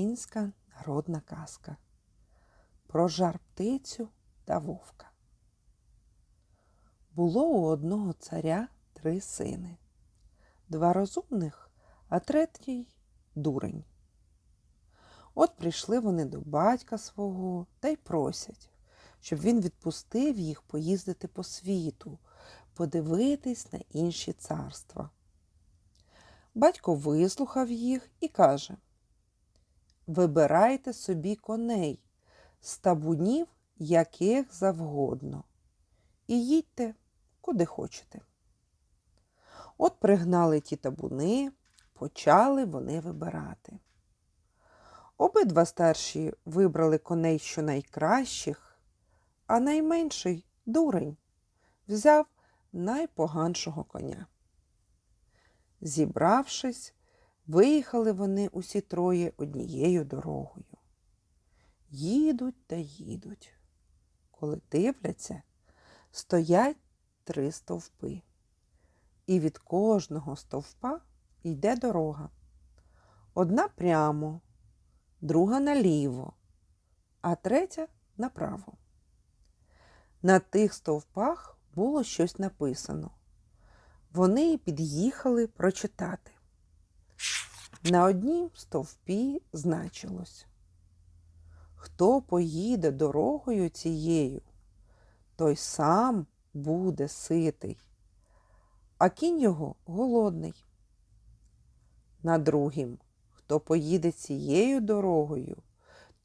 українська народна казка про жар птицю та вовка. Було у одного царя три сини, два розумних, а третій дурень. От прийшли вони до батька свого та й просять, щоб він відпустив їх поїздити по світу, подивитись на інші царства. Батько вислухав їх і каже: Вибирайте собі коней з табунів яких завгодно, і їдьте куди хочете. От пригнали ті табуни, почали вони вибирати. Обидва старші вибрали коней щонайкращих, а найменший дурень взяв найпоганшого коня. Зібравшись, виїхали вони усі троє однією дорогою. Їдуть та їдуть. Коли дивляться, стоять три стовпи. І від кожного стовпа йде дорога. Одна прямо, друга наліво, а третя направо. На тих стовпах було щось написано. Вони під'їхали прочитати. На однім стовпі значилось Хто поїде дорогою цією, той сам буде ситий, а кінь його голодний. На другім, хто поїде цією дорогою,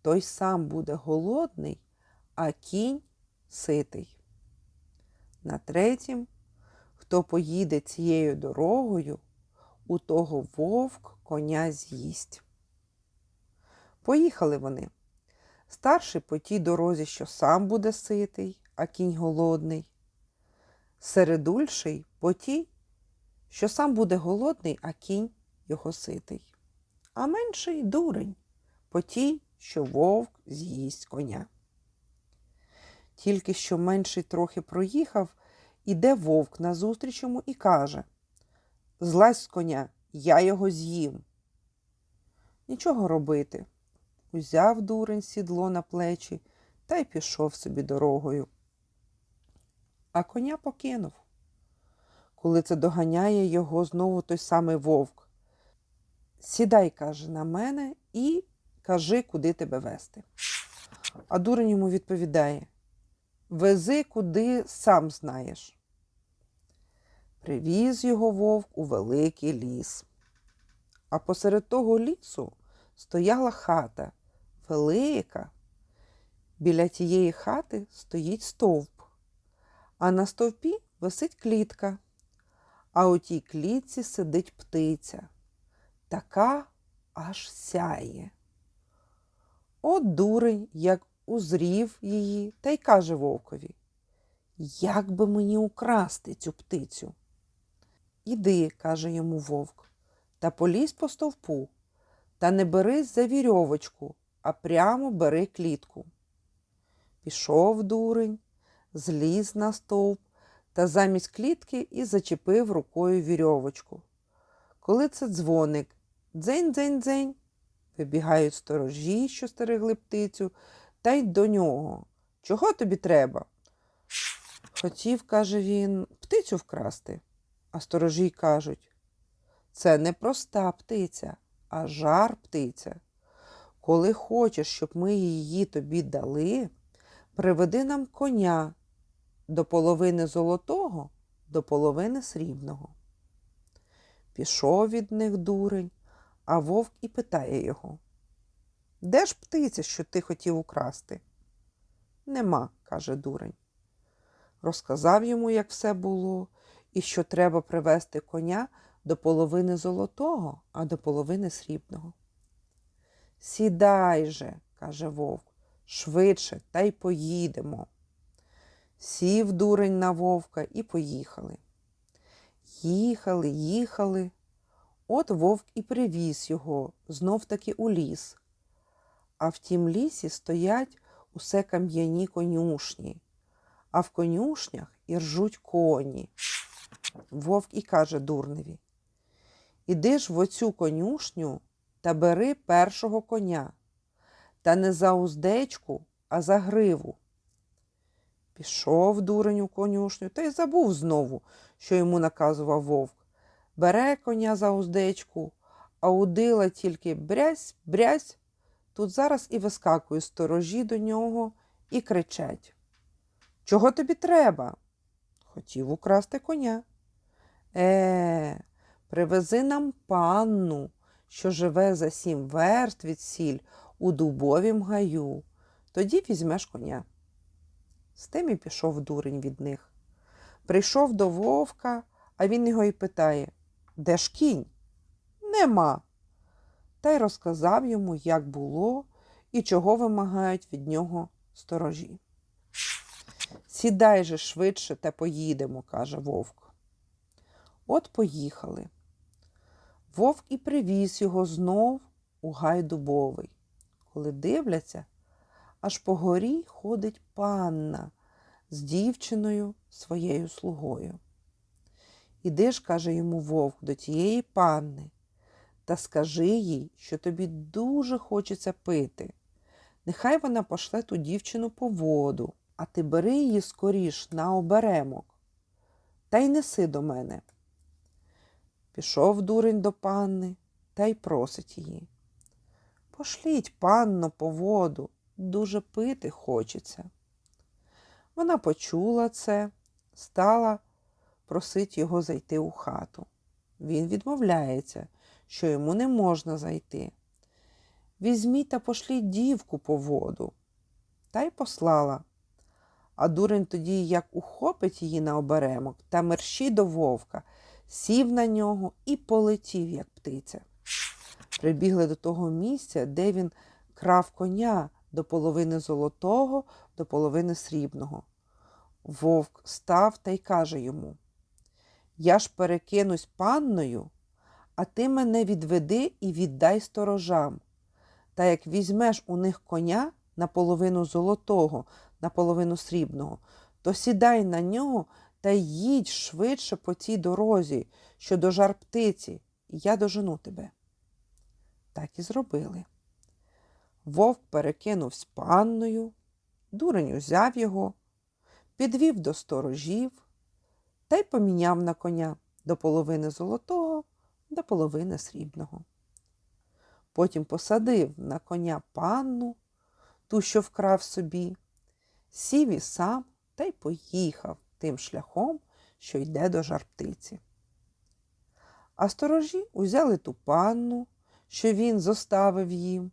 той сам буде голодний, а кінь ситий. На третім, хто поїде цією дорогою, у того вовк коня з'їсть. Поїхали вони. Старший по тій дорозі, що сам буде ситий, а кінь голодний. Середульший по тій, що сам буде голодний, а кінь його ситий. А менший дурень по тій, що вовк з'їсть коня. Тільки що менший трохи проїхав, іде вовк назустріч йому і каже Злазь з коня, я його з'їм. Нічого робити узяв дурень сідло на плечі та й пішов собі дорогою. А коня покинув. Коли це доганяє його знову той самий вовк. Сідай, каже, на мене і кажи, куди тебе вести. А дурень йому відповідає Вези, куди сам знаєш. Привіз його вовк у великий ліс. А посеред того лісу стояла хата, велика. Біля тієї хати стоїть стовп, а на стовпі висить клітка, а у тій клітці сидить птиця. Така аж сяє. От дурень, як узрів її, та й каже вовкові, як би мені украсти цю птицю? Іди, каже йому вовк, та полізь по стовпу, та не берись за вірьовочку, а прямо бери клітку. Пішов дурень, зліз на стовп та замість клітки і зачепив рукою вірьовочку. Коли це дзвоник дзень-дзень-дзень, вибігають сторожі, що стерегли птицю, та й до нього. Чого тобі треба? Хотів, каже він, птицю вкрасти. А сторожі кажуть це не проста птиця, а жар птиця. Коли хочеш, щоб ми її тобі дали, приведи нам коня до половини золотого, до половини срібного. Пішов від них дурень, а вовк і питає його Де ж птиця, що ти хотів украсти? Нема, каже дурень. Розказав йому, як все було, і що треба привезти коня до половини золотого, а до половини срібного. Сідай же, каже вовк, швидше, та й поїдемо. Сів дурень на вовка і поїхали. Їхали, їхали. От вовк і привіз його знов таки у ліс. А в тім лісі стоять усе кам'яні конюшні, а в конюшнях і ржуть коні. Вовк і каже дурневі Іди ж в оцю конюшню та бери першого коня, та не за уздечку, а за гриву. Пішов дурень у конюшню та й забув знову, що йому наказував вовк. Бере коня за уздечку, а удила тільки брязь, брязь. Тут зараз і вискакують сторожі до нього і кричать. Чого тобі треба? Хотів украсти коня. Е, привези нам панну, що живе за сім верст від сіль у дубовім гаю. Тоді візьмеш коня. З тим і пішов дурень від них. Прийшов до вовка, а він його й питає Де ж кінь? Нема. Та й розказав йому, як було і чого вимагають від нього сторожі. Сідай же швидше та поїдемо, каже вовк. От поїхали. Вовк і привіз його знов у гай дубовий. Коли дивляться, аж по горі ходить панна з дівчиною своєю слугою. Іди ж, каже йому вовк, до тієї панни, та скажи їй, що тобі дуже хочеться пити. Нехай вона пошле ту дівчину по воду, а ти бери її скоріш на оберемок та й неси до мене. Пішов дурень до панни та й просить її. Пошліть, панно, по воду, дуже пити хочеться. Вона почула це, стала просить його зайти у хату. Він відмовляється, що йому не можна зайти. Візьміть та пошліть дівку по воду. Та й послала. А дурень тоді, як ухопить її на оберемок та мерщі до вовка, сів на нього і полетів, як птиця. Прибігли до того місця, де він крав коня до половини золотого, до половини срібного. Вовк став та й каже йому Я ж перекинусь панною, а ти мене відведи і віддай сторожам. Та як візьмеш у них коня наполовину золотого, наполовину срібного, то сідай на нього та їдь швидше по цій дорозі, що до жар птиці, і я дожену тебе. Так і зробили. Вовк перекинувся панною, дурень узяв його, підвів до сторожів та й поміняв на коня до половини золотого, до половини срібного. Потім посадив на коня панну, ту, що вкрав собі, сів і сам та й поїхав тим шляхом, що йде до жарптиці. А сторожі узяли ту панну, що він зоставив їм,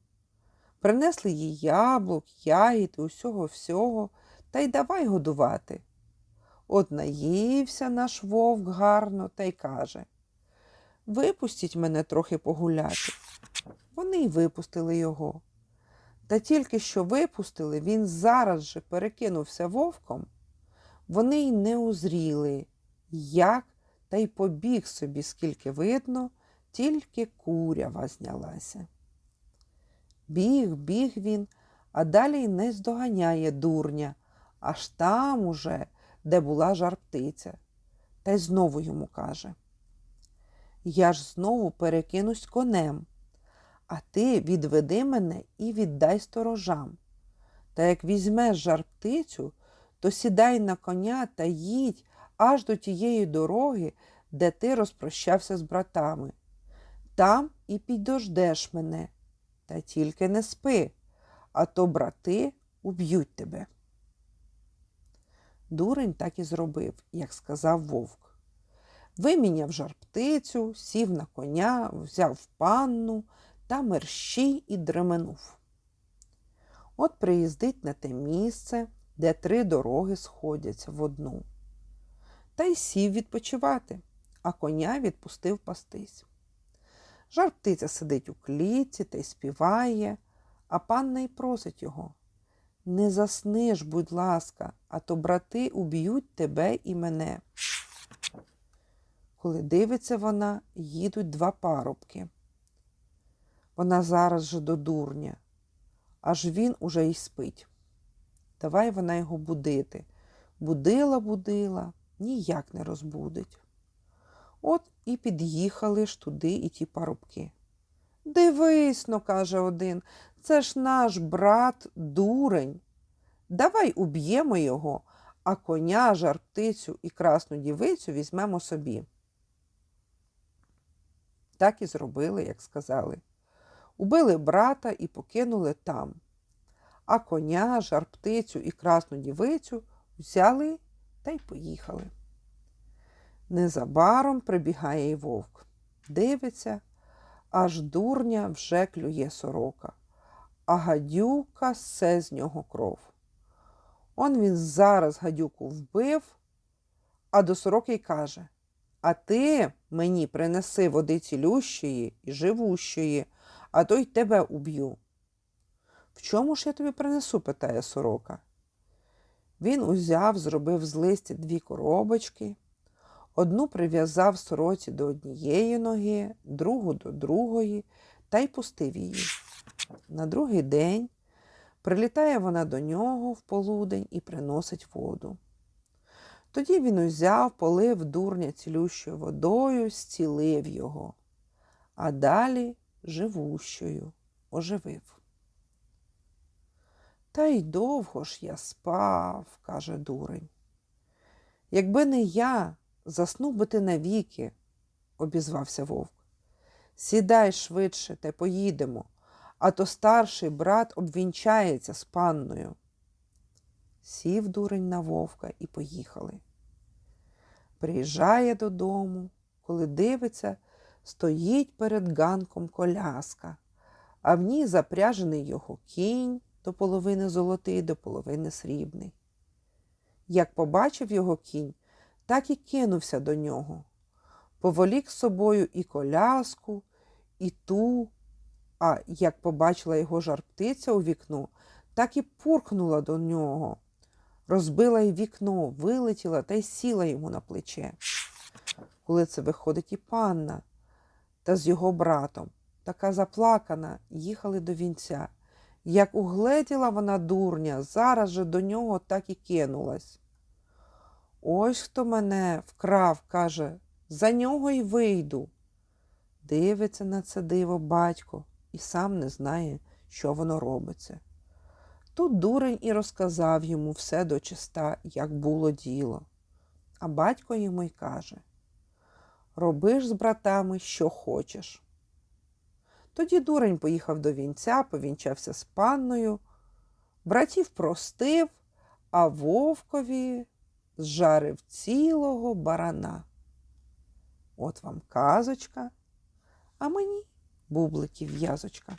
принесли їй яблук, ягід і усього всього та й давай годувати. От наївся наш вовк гарно та й каже Випустіть мене трохи погуляти. Вони й випустили його. Та тільки що випустили, він зараз же перекинувся вовком. Вони й не узріли, як, та й побіг собі, скільки видно, тільки курява знялася. Біг, біг він, а далі й не здоганяє дурня, аж там уже, де була жар птиця. Та й знову йому каже Я ж знову перекинусь конем, а ти відведи мене і віддай сторожам. Та як візьмеш жар птицю, то сідай на коня та їдь аж до тієї дороги, де ти розпрощався з братами. Там і підождеш мене, та тільки не спи, а то брати уб'ють тебе. Дурень так і зробив, як сказав вовк. Виміняв жар птицю, сів на коня, взяв панну та мерщій і дременув. От приїздить на те місце, де три дороги сходяться в одну. Та й сів відпочивати, а коня відпустив пастись. Жар птиця сидить у клітці та й співає, а панна й просить його. Не засни ж, будь ласка, а то брати уб'ють тебе і мене. Коли дивиться вона, їдуть два парубки. Вона зараз же до дурня, аж він уже й спить. Давай вона його будити. Будила, будила, ніяк не розбудить. От і під'їхали ж туди і ті парубки. Дивись но, каже один, це ж наш брат дурень. Давай уб'ємо його, а коня, жар птицю і красну дівицю візьмемо собі. Так і зробили, як сказали. Убили брата і покинули там. А коня, жар птицю і красну дівицю взяли та й поїхали. Незабаром прибігає й вовк. Дивиться, аж дурня вже клює сорока, а гадюка все з нього кров. Он він зараз гадюку вбив, а до сороки й каже: А ти мені принеси води цілющої і живущої, а то й тебе уб'ю. В чому ж я тобі принесу? питає сорока. Він узяв, зробив з листя дві коробочки, одну прив'язав сороці до однієї ноги, другу до другої та й пустив її. На другий день прилітає вона до нього в полудень і приносить воду. Тоді він узяв, полив дурня цілющою водою, зцілив його, а далі живущою оживив. Та й довго ж я спав, каже дурень. Якби не я, заснув би ти навіки, обізвався вовк. Сідай швидше та поїдемо, а то старший брат обвінчається з панною. Сів дурень на вовка і поїхали. Приїжджає додому, коли дивиться, стоїть перед ганком коляска, а в ній запряжений його кінь до половини золотий, до половини срібний. Як побачив його кінь, так і кинувся до нього. Поволік з собою і коляску, і ту, а як побачила його жар птиця у вікно, так і пурхнула до нього, розбила й вікно, вилетіла та й сіла йому на плече. Коли це виходить і панна, та з його братом, така заплакана, їхали до вінця. Як угледіла вона дурня, зараз же до нього так і кинулась. Ось хто мене вкрав, каже, за нього й вийду. Дивиться на це диво батько і сам не знає, що воно робиться. Тут дурень і розказав йому все дочиста, як було діло. А батько йому й каже Роби ж з братами, що хочеш. Тоді дурень поїхав до вінця, повінчався з панною, братів простив, а вовкові зжарив цілого барана. От вам казочка, а мені бубликів в'язочка.